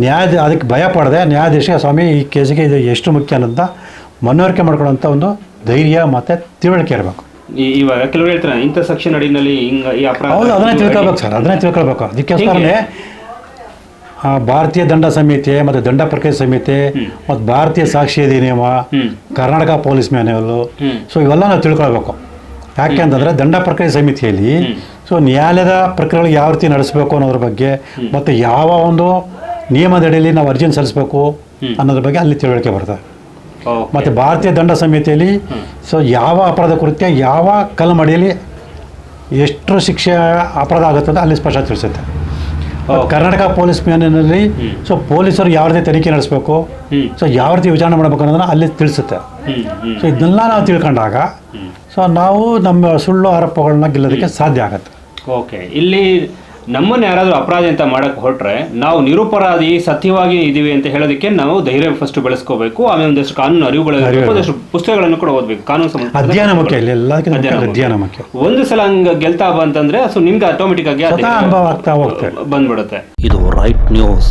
ನ್ಯಾಯ ಅದಕ್ಕೆ ಭಯ ಪಡದೆ ನ್ಯಾಯಾಧೀಶ ಸ್ವಾಮಿ ಈ ಕೇಸಿಗೆ ಇದು ಎಷ್ಟು ಮುಖ್ಯ ಅನ್ನೋಂಥ ಮನವರಿಕೆ ಮಾಡ್ಕೊಳ್ಳೋಂಥ ಒಂದು ಧೈರ್ಯ ಮತ್ತು ತಿಳುವಳಿಕೆ ಇರಬೇಕು. ಇವಾಗ ಕೆಲವರು ಹೇಳ್ತಾರೆ ಇಂಥ ಸೆಕ್ಷನ್ ಅಡಿನಲ್ಲಿ ಹಿಂಗ ಈ ಅಪರಾಧ ಹೌದು ಅದನ್ನೇ ತಿಳ್ಕೊಳ್ಬೇಕು ಸರ್ ಅದನ್ನೇ ತಿಳ್ಕೊಳ್ಬೇಕು. ಅದಕ್ಕೋಸ್ಕರನೇ ಭಾರತೀಯ ದಂಡ ಸಮಿತಿ ಮತ್ತು ದಂಡ ಪ್ರಕ್ರಿಯೆ ಸಮಿತಿ ಮತ್ತು ಭಾರತೀಯ ಸಾಕ್ಷಿ ಅಧಿನಿಯಮ ಕರ್ನಾಟಕ ಪೊಲೀಸ್ ಮ್ಯಾನ್ಯಲ್ ಸೊ ಇವೆಲ್ಲ ನಾವು ತಿಳ್ಕೊಳ್ಬೇಕು. ಯಾಕೆ ಅಂತಂದರೆ ದಂಡ ಪ್ರಕ್ರಿಯೆ ಸಮಿತಿಯಲ್ಲಿ ಸೊ ನ್ಯಾಯಾಲಯದ ಪ್ರಕ್ರಿಯೆಗಳು ಯಾವ ರೀತಿ ನಡೆಸಬೇಕು ಅನ್ನೋದ್ರ ಬಗ್ಗೆ ಮತ್ತು ಯಾವ ಒಂದು ನಿಯಮದಡಿಯಲ್ಲಿ ನಾವು ಅರ್ಜಿನ ಸಲ್ಲಿಸಬೇಕು ಅನ್ನೋದ್ರ ಬಗ್ಗೆ ಅಲ್ಲಿ ತಿಳುವಳಿಕೆ ಬರ್ತದೆ. ಮತ್ತು ಭಾರತೀಯ ದಂಡ ಸಮಿತಿಯಲ್ಲಿ ಸೊ ಯಾವ ಅಪರಾಧ ಕೃತ್ಯ ಯಾವ ಕಲಮಡಿಯಲ್ಲಿ ಎಷ್ಟು ಶಿಕ್ಷೆ ಅಪರಾಧ ಆಗುತ್ತೆ ಅಂತ ಅಲ್ಲಿ ಸ್ಪಷ್ಟ ತಿಳಿಸುತ್ತೆ. ಕರ್ನಾಟಕ ಪೊಲೀಸ್ ಮ್ಯಾನಿನಲ್ಲಿ ಸೊ ಪೊಲೀಸರು ಯಾವ ರೀತಿ ತನಿಖೆ ನಡೆಸಬೇಕು ಸೊ ಯಾವ ರೀತಿ ವಿಚಾರಣೆ ಮಾಡಬೇಕು ಅನ್ನೋದನ್ನ ಅಲ್ಲಿ ತಿಳಿಸುತ್ತೆ. ಸೊ ಇದನ್ನೆಲ್ಲ ನಾವು ತಿಳ್ಕೊಂಡಾಗ ಸೊ ನಾವು ನಮ್ಮ ಸುಳ್ಳು ಆರೋಪಗಳನ್ನ ಗೆಲ್ಲೋದಕ್ಕೆ ಸಾಧ್ಯ ಆಗುತ್ತೆ. ಓಕೆ ಇಲ್ಲಿ ನಮ್ಮನ್ನ ಯಾರಾದರೂ ಅಪರಾಧಿ ಅಂತ ಮಾಡೋಕ್ಕೆ ಹೊರಟ್ರೆ ನಾವು ನಿರುಪರಾಧಿ ಸತ್ಯವಾಗಿ ಇದೀವಿ ಅಂತ ಹೇಳೋದಕ್ಕೆ ನಾವು ಧೈರ್ಯ ಫಸ್ಟ್ ಬೆಳೆಸ್ಕೋಬೇಕು ಆಮೇಲೆ ಒಂದಷ್ಟು ಕಾನೂನು ಅರಿವು ಬೆಳೆಸಬೇಕು ಒಂದಷ್ಟು ಪುಸ್ತಕಗಳನ್ನು ಕೂಡ ಓದಬೇಕು. ಕಾನೂನು ಸಂಬಂಧ ಅಧ್ಯಯನ ಮುಖ್ಯ ಒಂದು ಸಲ ಹಂಗ ಗೆಲ್ತಾ ಬಂತಂದ್ರೆ ಸೊ ನಿಮ್ಗೆ ಆಟೋಮೆಟಿಕ್ ಆಗಿ ಬಂದ್ಬಿಡುತ್ತೆ. ಇದು ರೈಟ್ ನ್ಯೂಸ್